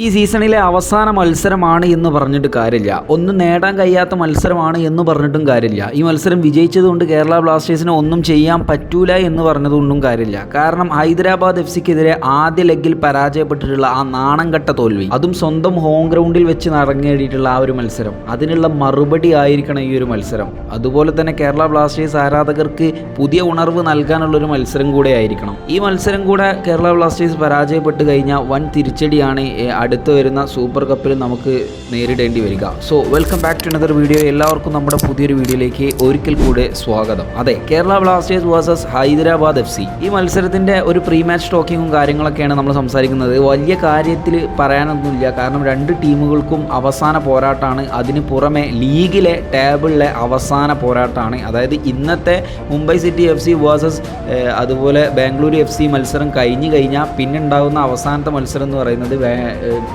ഈ സീസണിലെ അവസാന മത്സരമാണ് എന്ന് പറഞ്ഞിട്ട് കാര്യമില്ല. ഒന്നും നേടാൻ കഴിയാത്ത മത്സരമാണ് എന്ന് പറഞ്ഞിട്ടും കാര്യമില്ല. ഈ മത്സരം വിജയിച്ചതുകൊണ്ട് കേരള ബ്ലാസ്റ്റേഴ്സിന് ഒന്നും ചെയ്യാൻ പറ്റൂല എന്ന് പറഞ്ഞതുകൊണ്ടും കാര്യമില്ല. കാരണം ഹൈദരാബാദ് എഫ് സിക്കെതിരെ ആദ്യ ലെഗിൽ പരാജയപ്പെട്ടിട്ടുള്ള ആ നാണംകെട്ട തോൽവി. അതും സ്വന്തം ഹോം ഗ്രൗണ്ടിൽ വെച്ച് നടങ്ങേടിയിട്ടുള്ള ആ ഒരു മത്സരം. അതിനുള്ള മറുപടി ആയിരിക്കണം ഈ ഒരു മത്സരം. അതുപോലെ തന്നെ കേരള ബ്ലാസ്റ്റേഴ്സ് ആരാധകർക്ക് പുതിയ ഉണർവ് നൽകാനുള്ള ഒരു മത്സരം കൂടെ ആയിരിക്കണം. ഈ മത്സരം കൂടെ കേരള ബ്ലാസ്റ്റേഴ്സ് പരാജയപ്പെട്ട് കഴിഞ്ഞാൽ വൻ തിരിച്ചടിയാണ് അടുത്ത് വരുന്ന സൂപ്പർ കപ്പിൽ നമുക്ക് നേരിടേണ്ടി വരിക. So welcome back to another video എല്ലാവർക്കും നമ്മുടെ പുതിയൊരു വീഡിയോയിലേക്ക് ഒരിക്കൽ കൂടെ സ്വാഗതം. അതെ Kerala blasters versus Hyderabad F C ഈ മത്സരത്തിന്റെ ഒരു പ്രീ മാച്ച് ടോക്കിങ്ങും കാര്യങ്ങളൊക്കെയാണ് നമ്മൾ സംസാരിക്കുന്നത്. വലിയ കാര്യത്തിൽ പറയാനൊന്നുമില്ല. കാരണം രണ്ട് ടീമുകൾക്കും അവസാന പോരാട്ടമാണ്. അതിന് പുറമെ ലീഗിലെ ടേബിളിലെ അവസാന പോരാട്ടമാണ്. അതായത് ഇന്നത്തെ Mumbai city F C versus അതുപോലെ ബാംഗ്ലൂർ എഫ് സി മത്സരം കഴിഞ്ഞു കഴിഞ്ഞാൽ പിന്നെ ഉണ്ടാകുന്ന അവസാനത്തെ മത്സരം എന്ന് പറയുന്നത്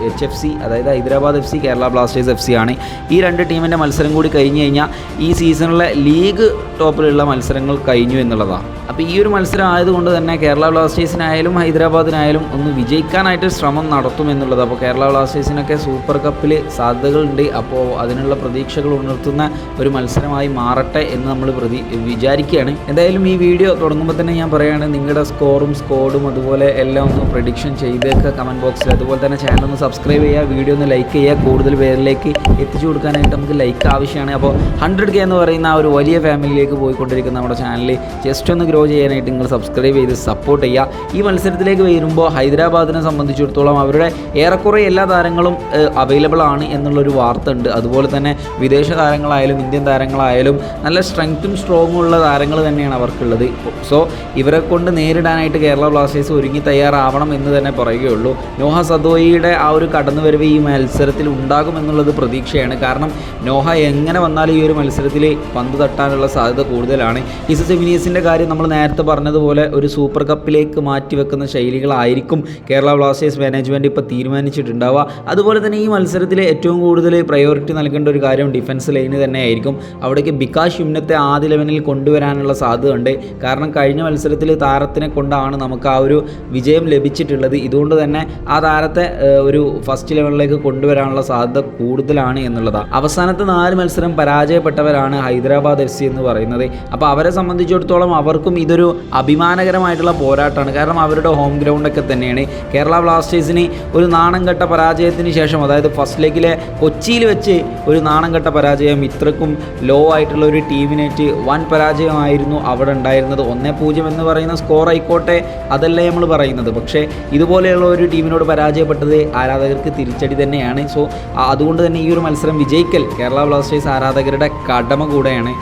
എച്ച് എഫ് സി അതായത് Hyderabad F C Kerala blasters F C ആണ്. ഈ രണ്ട് ടീമിന്റെ മത്സരം കൂടി കഴിഞ്ഞ് കഴിഞ്ഞാൽ ഈ സീസണിലെ ലീഗ് ടോപ്പിലുള്ള മത്സരങ്ങൾ കഴിഞ്ഞു എന്നുള്ളതാണ്. അപ്പോൾ ഈ ഒരു മത്സരം ആയതുകൊണ്ട് തന്നെ കേരള ബ്ലാസ്റ്റേഴ്സിനായാലും ഹൈദരാബാദിനായാലും ഒന്ന് വിജയിക്കാനായിട്ട് ശ്രമം നടത്തും എന്നുള്ളത്. അപ്പോൾ കേരള ബ്ലാസ്റ്റേഴ്സിനൊക്കെ സൂപ്പർ കപ്പിൽ സാധ്യതകളുണ്ട്. അപ്പോൾ അതിനുള്ള പ്രതീക്ഷകൾ ഉണർത്തുന്ന ഒരു മത്സരമായി മാറട്ടെ എന്ന് നമ്മൾ പ്രതി വിചാരിക്കുകയാണ്. എന്തായാലും ഈ വീഡിയോ തുടങ്ങുമ്പോൾ തന്നെ ഞാൻ പറയുകയാണ് നിങ്ങളുടെ സ്കോറും സ്കോഡും അതുപോലെ എല്ലാം ഒന്ന് പ്രഡിക്ഷൻ ചെയ്തേക്കുക കമന്റ് ബോക്സിൽ അതുപോലെ തന്നെ ചാനൽ ഒന്ന് സബ്സ്ക്രൈബ് ചെയ്യുക വീഡിയോ ഒന്ന് ലൈക്ക് ചെയ്യുക കൂടുതൽ പേരിലേക്ക് എത്തിച്ചു കൊടുക്കാനായിട്ട് നമുക്ക് ലൈക്ക് ആവശ്യമാണ്. അപ്പോൾ ഹൺഡ്രഡ് കെ എന്ന് പറയുന്ന ആ ഒരു വലിയ ഫാമിലിയിലേക്ക് പോയിക്കൊണ്ടിരിക്കുന്ന നമ്മുടെ ചാനൽ ജസ്റ്റ് ഒന്ന് ഗ്രോ ചെയ്യാനായിട്ട് നിങ്ങൾ സബ്സ്ക്രൈബ് ചെയ്ത് സപ്പോർട്ട് ചെയ്യുക. ഈ മത്സരത്തിലേക്ക് വരുമ്പോൾ ഹൈദരാബാദിനെ സംബന്ധിച്ചിടത്തോളം അവരുടെ ഏറെക്കുറെ എല്ലാ താരങ്ങളും അവൈലബിൾ ആണ് എന്നുള്ളൊരു വാർത്ത ഉണ്ട്. അതുപോലെ തന്നെ വിദേശ താരങ്ങളായാലും ഇന്ത്യൻ താരങ്ങളായാലും നല്ല സ്ട്രെങ്ത്തും സ്ട്രോങ്ങും ഉള്ള താരങ്ങൾ തന്നെയാണ് അവർക്കുള്ളത്. സോ ഇവരെ കൊണ്ട് നേരിടാനായിട്ട് കേരള ബ്ലാസ്റ്റേഴ്സ് ഒരുങ്ങി തയ്യാറാവണം എന്ന് തന്നെ പറയുകയുള്ളൂ. നോഹ സദോയിയുടെ ആ ഒരു കടന്നുവരവ് ഈ മത്സരത്തിൽ ഉണ്ടാകും എന്നുള്ളത് പ്രതീക്ഷയാണ്. കാരണം നോഹ എങ്ങനെ വന്നാലും ഈ ഒരു മത്സരത്തിൽ പന്ത് തട്ടാനുള്ള സാധ്യത കൂടുതലാണ്. ഇസ് സെമിനീസിന്റെ കാര്യം നമ്മൾ നേരത്തെ പറഞ്ഞതുപോലെ ഒരു സൂപ്പർ കപ്പിലേക്ക് മാറ്റിവെക്കുന്ന ശൈലികളായിരിക്കും കേരള ബ്ലാസ്റ്റേഴ്സ് മാനേജ്മെന്റ് ഇപ്പോൾ തീരുമാനിച്ചിട്ടുണ്ടാവുക. അതുപോലെ തന്നെ ഈ മത്സരത്തിൽ ഏറ്റവും കൂടുതൽ പ്രയോറിറ്റി നൽകേണ്ട ഒരു കാര്യം ഡിഫൻസ് ലൈന് തന്നെയായിരിക്കും. അവിടേക്ക് ബിക്കാഷ് യുമ്നത്തെ ആദ്യ ലെവനിൽ കൊണ്ടുവരാനുള്ള സാധ്യത ഉണ്ട് കാരണം കഴിഞ്ഞ മത്സരത്തിൽ താരത്തിനെ കൊണ്ടാണ് നമുക്ക് ആ ഒരു വിജയം ലഭിച്ചിട്ടുള്ളത്. ഇതുകൊണ്ട് തന്നെ ആ താരത്തെ ഒരു ഫസ്റ്റ് ലെവലിലേക്ക് കൊണ്ടുവരാനുള്ള സാധ്യത കൂടുതലാണ് എന്നുള്ളതാണ് അവസാനത്തെ നാല് മത്സരം പരാജയപ്പെട്ടവരാണ് ഹൈദരാബാദ് എഫ് സി എന്ന് പറയുന്നത്. അപ്പോൾ അവരെ സംബന്ധിച്ചിടത്തോളം അവർക്കും ഇതൊരു അഭിമാനകരമായിട്ടുള്ള പോരാട്ടമാണ്. കാരണം അവരുടെ ഹോം ഗ്രൗണ്ടൊക്കെ തന്നെയാണ്. കേരള ബ്ലാസ്റ്റേഴ്സിന് ഒരു നാണം കെട്ട പരാജയത്തിന് ശേഷം അതായത് ഫസ്റ്റ് ലെഗിലെ കൊച്ചിയിൽ വെച്ച് ഒരു നാണം കെട്ട പരാജയം ഇത്രക്കും ലോ ആയിട്ടുള്ള ഒരു ടീമിനേറ്റ് വൻ പരാജയമായിരുന്നു അവിടെ ഉണ്ടായിരുന്നത്. ഒന്നേ പൂജ്യം എന്ന് പറയുന്ന സ്കോർ ആയിക്കോട്ടെ അതല്ലേ നമ്മൾ പറയുന്നത്. പക്ഷേ ഇതുപോലെയുള്ള ഒരു ടീമിനോട് പരാജയപ്പെട്ടത് ആരാധകർക്ക് തിരിച്ചടി തന്നെയാണ്. സോ അതുകൊണ്ട് തന്നെ ഈ ഒരു മത്സരം വിജയിക്കൽ കേരള ബ്ലാസ്റ്റേഴ്സ് ആരാധകരുടെ കടമ കൂടെയാണ്.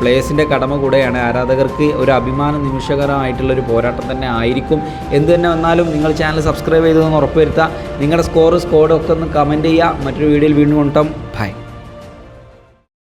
പ്ലേയേഴ്സിന്റെ കടമ കൂടെയാണ് ആരാധകർക്ക് ഒരു അഭിമാന നിമിഷകരമായിട്ടുള്ള ഒരു പോരാട്ടം തന്നെ ആയിരിക്കും. എന്ത് തന്നെ വന്നാലും നിങ്ങൾ ചാനൽ സബ്സ്ക്രൈബ് ചെയ്തതെന്ന് ഉറപ്പുവരുത്തുക. നിങ്ങളുടെ സ്കോർ സ്കോഡൊക്കെ ഒന്ന് കമന്റ് ചെയ്യുക. മറ്റൊരു വീഡിയോയിൽ വീണ്ടും കൊണ്ടും ബൈ